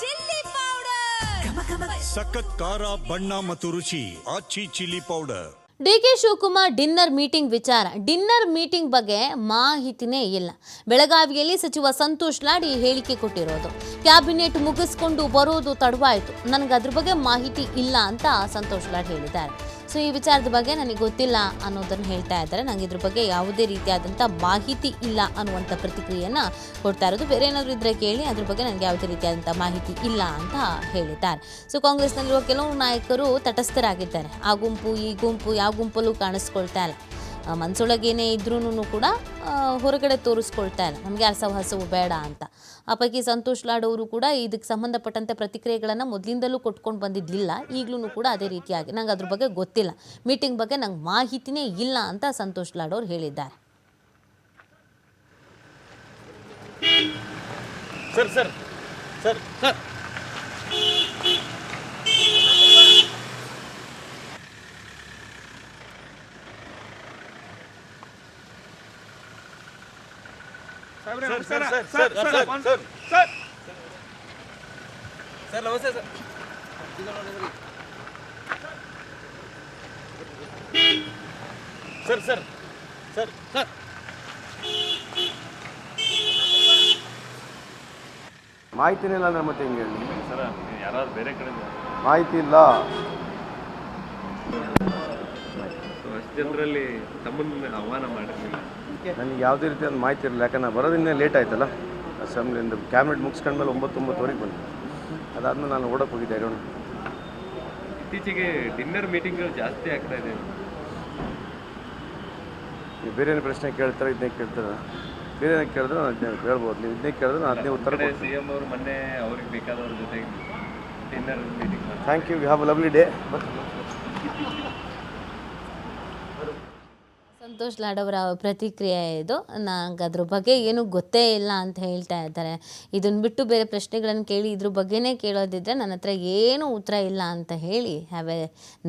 Chilli powder. ಸಖತ್ ಖಾರ ಬಣ್ಣ ಮತ್ತು ರುಚಿ. Aachi chilli powder. D K Shivakumar dinner meeting ವಿಚಾರ. ಡಿನ್ನರ್ ಮೀಟಿಂಗ್ ಬಗ್ಗೆ ಮಾಹಿತಿನೇ ಇಲ್ಲ. ಬೆಳಗಾವಿಯಲ್ಲಿ ಸಚಿವ ಸಂತೋಷ್ ಲಾಡಿ ಹೇಳಿಕೆ ಕೊಟ್ಟಿರೋದು. ಕ್ಯಾಬಿನೆಟ್ ಮುಗಿಸ್ಕೊಂಡು ಬರೋದು ತಡವಾಯಿತು. ನನಗೆ ಅದ್ರ ಬಗ್ಗೆ ಮಾಹಿತಿ ಇಲ್ಲ ಅಂತ ಸಂತೋಷ್ ಲಾಡ್ ಹೇಳಿದ್ದಾರೆ. ಸೊ ಈ ವಿಚಾರದ ಬಗ್ಗೆ ನನಗೆ ಗೊತ್ತಿಲ್ಲ ಅನ್ನೋದನ್ನು ಹೇಳ್ತಾ ಇದ್ದಾರೆ. ನನಗೆ ಇದ್ರ ಬಗ್ಗೆ ಯಾವುದೇ ರೀತಿಯಾದಂಥ ಮಾಹಿತಿ ಇಲ್ಲ ಅನ್ನುವಂಥ ಪ್ರತಿಕ್ರಿಯೆಯನ್ನು ಕೊಡ್ತಾ ಇರೋದು. ಬೇರೆ ಏನಾದರೂ ಇದ್ರೆ ಕೇಳಿ ಅದ್ರ ಬಗ್ಗೆ ನನಗೆ ಯಾವುದೇ ರೀತಿಯಾದಂಥ ಮಾಹಿತಿ ಇಲ್ಲ ಅಂತ ಹೇಳಿದ್ದಾರೆ. ಸೊ ಕಾಂಗ್ರೆಸ್ನಲ್ಲಿರುವ ಕೆಲವು ನಾಯಕರು ತಟಸ್ಥರಾಗಿದ್ದಾರೆ. ಆ ಗುಂಪು, ಈ ಗುಂಪು ಯಾವ ಗುಂಪಲ್ಲೂ ಕಾಣಿಸ್ಕೊಳ್ತಾ ಇಲ್ಲ. ಮನ್ಸೊಳಗೇನೇ ಇದ್ರೂ ಕೂಡ ಹೊರಗಡೆ ತೋರಿಸ್ಕೊಳ್ತಾ ಇಲ್ಲ ನಮಗೆ ಯಾರ ಸಹವಾಸವು ಬೇಡ ಅಂತ. ಆ ಪೈಕಿ ಸಂತೋಷ್ ಲಾಡ್ ಕೂಡ ಇದಕ್ಕೆ ಸಂಬಂಧಪಟ್ಟಂತೆ ಪ್ರತಿಕ್ರಿಯೆಗಳನ್ನು ಮೊದಲಿಂದಲೂ ಕೊಟ್ಕೊಂಡು ಬಂದಿದ್ದಿಲ್ಲ ಈಗಲೂ ಕೂಡ ಅದೇ ರೀತಿಯಾಗಿ. ನಂಗೆ ಅದ್ರ ಬಗ್ಗೆ ಗೊತ್ತಿಲ್ಲ. ಮೀಟಿಂಗ್ ಬಗ್ಗೆ ನಂಗೆ ಮಾಹಿತಿನೇ ಇಲ್ಲ ಅಂತ ಸಂತೋಷ್ ಲಾಡ್ ಅವರು ಹೇಳಿದ್ದಾರೆ. Sir sir sir sir. Sir ನಮಸ್ತೆ sir. Sir sir sir. Sir. ಮಾಹಿತಿನಿಲ್ಲ ಅಂದ್ರೆ ಮತ್ತೆ ಹೆಂಗೆ ಹೇಳಿ. ಸರ್ ಯಾರಾದ್ರು ಬೇರೆ ಕಡೆ ಮಾಹಿತಿ ಇಲ್ಲ. ಜನರಲ್ಲಿ ತಮ್ಮನ್ನ ಆಹ್ವಾನ ಮಾಡಿರಲಿಲ್ಲ. ನನಗೆ ಯಾವುದೇ ರೀತಿಯಾದ ಮಾಹಿತಿ ಇರಲಿಲ್ಲ. ಯಾಕಂದ್ರೆ ನಾನು ಬರೋದಿನ್ನೇ ಲೇಟ್ ಆಯ್ತಲ್ಲ. ಅಸೆಂಬ್ಲಿಯಿಂದ ಕ್ಯಾಬಿನೆಟ್ ಮುಗಿಸ್ಕೊಂಡ್ಮೇಲೆ ಒಂಬತ್ತೊಂಬತ್ತುವರೆಗೆ ಬಂದೆ. ಅದಾದ್ಮೇಲೆ ನಾನು ಓಡಕ್ಕೆ ಹೋಗಿದ್ದೆ ಇರೋಣ ಇತ್ತೀಚೆಗೆ ಡಿನ್ನರ್ ಮೀಟಿಂಗ್ಗಳು ಜಾಸ್ತಿ ಆಗ್ತಾ ಇದೆ. ನೀವು ಬೇರೆ ಏನು ಪ್ರಶ್ನೆ ಕೇಳ್ತಾರೆ ಇದನ್ನೇ ಕೇಳ್ತಾರೆ? ಬೇರೆ ಏನೋ ಕೇಳಿದ್ರೆ ನಾನು ಅದನ್ನೇ ಹೇಳ್ಬೋದು. ನೀವು ಇದನ್ನೇ ಕೇಳಿದ್ರೆ ನಾನು ಅದನ್ನೇ ಉತ್ತರ ಕೊಡ್ತೀನಿ. ಸಿ ಎಂ ಅವರು ಮೊನ್ನೆ ಅವ್ರಿಗೆ ಬೇಕಾದವ್ರ ಜೊತೆಗೆ dinner meeting thank you have a lovely day வரும் ಸಂತೋಷ್ ಲಾಡ್ ಅವರ ಪ್ರತಿಕ್ರಿಯೆ ಇದು. ನಂಗೆ ಅದ್ರ ಬಗ್ಗೆ ಏನೂ ಗೊತ್ತೇ ಇಲ್ಲ ಅಂತ ಹೇಳ್ತಾ ಇದ್ದಾರೆ. ಇದನ್ನ ಬಿಟ್ಟು ಬೇರೆ ಪ್ರಶ್ನೆಗಳನ್ನು ಕೇಳಿ ಇದ್ರ ಬಗ್ಗೆನೇ ಕೇಳೋದಿದ್ರೆ ನನ್ನ ಹತ್ರ ಏನೂ ಉತ್ತರ ಇಲ್ಲ ಅಂತ ಹೇಳಿ ಹ್ಯಾವ್ ಎ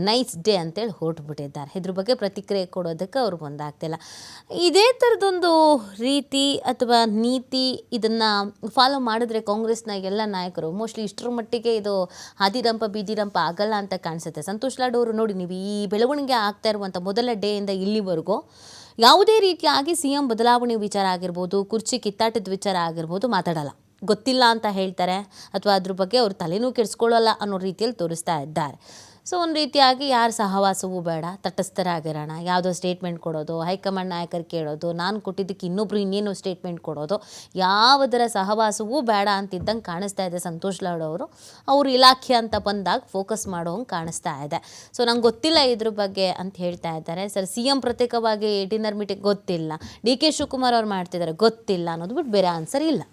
ನೈಸ್ ಡೇ ಅಂತೇಳಿ ಹೊರಟುಬಿಟ್ಟಿದ್ದಾರೆ. ಇದ್ರ ಬಗ್ಗೆ ಪ್ರತಿಕ್ರಿಯೆ ಕೊಡೋದಕ್ಕೆ ಅವ್ರು ಮುಂದಾಗ್ತಿಲ್ಲ ಇದೇ ಥರದೊಂದು ರೀತಿ ಅಥವಾ ನೀತಿ ಇದನ್ನು ಫಾಲೋ ಮಾಡಿದ್ರೆ ಕಾಂಗ್ರೆಸ್ನ ಎಲ್ಲ ನಾಯಕರು ಮೋಸ್ಟ್ಲಿ ಇಷ್ಟರ ಮಟ್ಟಿಗೆ ಇದು ಹಾದಿರಂಪ ಬೀದಿರಂಪ ಆಗಲ್ಲ ಅಂತ ಕಾಣಿಸುತ್ತೆ. ಸಂತೋಷ್ ಲಾಡ್ ಅವರು ನೋಡಿ ನೀವು ಈ ಬೆಳವಣಿಗೆ ಆಗ್ತಾ ಇರುವಂಥ ಮೊದಲ ಡೇಯಿಂದ ಇಲ್ಲಿವರೆಗೂ ಯಾವುದೇ ರೀತಿಯಾಗಿ ಸಿ ಎಂ ಬದಲಾವಣೆ ವಿಚಾರ ಆಗಿರ್ಬೋದು, ಕುರ್ಚಿ ಕಿತ್ತಾಟದ ವಿಚಾರ ಆಗಿರ್ಬೋದು ಮಾತಾಡಲ್ಲ. ಗೊತ್ತಿಲ್ಲ ಅಂತ ಹೇಳ್ತಾರೆ, ಅಥವಾ ಅದ್ರ ಬಗ್ಗೆ ಅವ್ರು ತಲೆನೂ ಕೆಡಿಸ್ಕೊಳ್ಳಲ್ಲ ಅನ್ನೋ ರೀತಿಯಲ್ಲಿ ತೋರಿಸ್ತಾ ಇದ್ದಾರೆ. ಸೊ ಒಂದು ರೀತಿಯಾಗಿ ಯಾರ ಸಹವಾಸವೂ ಬೇಡ. ತಟಸ್ಥರಾಗಿರೋಣ. ಯಾವುದೋ ಸ್ಟೇಟ್ಮೆಂಟ್ ಕೊಡೋದು, ಹೈಕಮಾಂಡ್ ನಾಯಕರು ಕೇಳೋದು, ನಾನು ಕೊಟ್ಟಿದ್ದಕ್ಕೆ ಇನ್ನೊಬ್ರು ಇನ್ನೇನು ಸ್ಟೇಟ್ಮೆಂಟ್ ಕೊಡೋದು, ಯಾವುದರ ಸಹವಾಸವೂ ಬೇಡ ಅಂತಿದ್ದಂಗೆ ಕಾಣಿಸ್ತಾ ಇದೆ ಸಂತೋಷ್ ಲಾಡ್ ಅವರು. ಅವ್ರ ಇಲಾಖೆ ಅಂತ ಬಂದಾಗ ಫೋಕಸ್ ಮಾಡೋಂಗೆ ಕಾಣಿಸ್ತಾ ಇದೆ. ಸೊ ನಂಗೆ ಗೊತ್ತಿಲ್ಲ ಇದ್ರ ಬಗ್ಗೆ ಅಂತ ಹೇಳ್ತಾ ಇದ್ದಾರೆ. ಸರ್ ಸಿ ಎಂ ಪ್ರತ್ಯೇಕವಾಗಿ ಡಿನ್ನರ್ ಮೀಟಿಂಗ್ ಗೊತ್ತಿಲ್ಲ. ಡಿ ಕೆ ಶಿವಕುಮಾರ್ ಅವ್ರು ಮಾಡ್ತಿದ್ದಾರೆ ಗೊತ್ತಿಲ್ಲ ಅನ್ನೋದು ಬಿಟ್ಟು ಬೇರೆ ಆನ್ಸರ್ ಇಲ್ಲ.